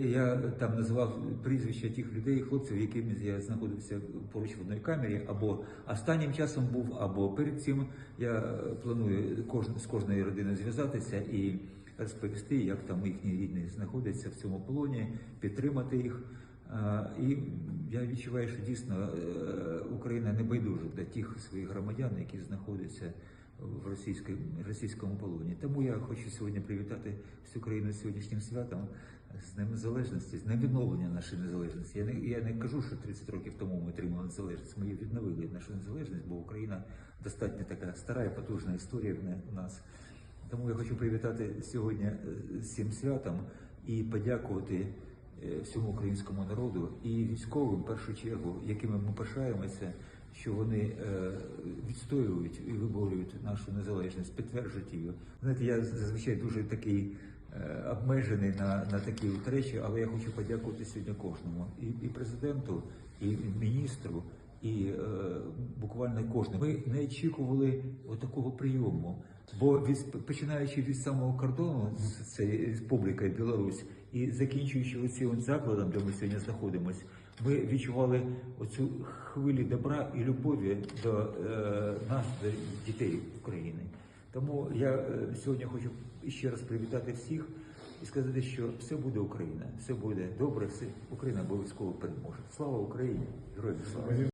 Я там назвав прізвища тих людей, хлопців, якими я знаходився поруч в одній камері, або останнім часом був, або перед цим я планую кожн, з кожної родини зв'язатися і розповісти, як там їхні рідні знаходяться в цьому полоні, підтримати їх. І я відчуваю, що дійсно е, Україна не байдужа до тих своїх громадян, які знаходяться в російській, російському полоні. Тому я хочу сьогодні привітати всю країну з сьогоднішнім святом, з Днем Незалежності, з днем відновлення нашої незалежності. Я не, я не кажу, що 30 років тому ми отримали незалежність. Ми відновили нашу незалежність, бо Україна достатньо така стара і потужна історія в нас. Тому я хочу привітати сьогодні е, з святом і подякувати е, всьому українському народу і військовим в першу чергу, якими ми пишаємося, що вони е, відстоюють і виборюють нашу незалежність, підтверджують її. Знаєте, я зазвичай дуже такий е, обмежений на, на такі речі, але я хочу подякувати сьогодні кожному і, і президенту, і міністру. І е, буквально кожен. Ми не очікували отакого прийому. Бо від починаючи від самого кордону з цією республікою Білорусь і закінчуючи оцим закладом, де ми сьогодні знаходимося, ми відчували оцю хвилю добра і любові до е, нас, до дітей України. Тому я е, сьогодні хочу ще раз привітати всіх і сказати, що все буде Україна, все буде добре, все Україна обов'язково переможе. Слава Україні! Героям слава!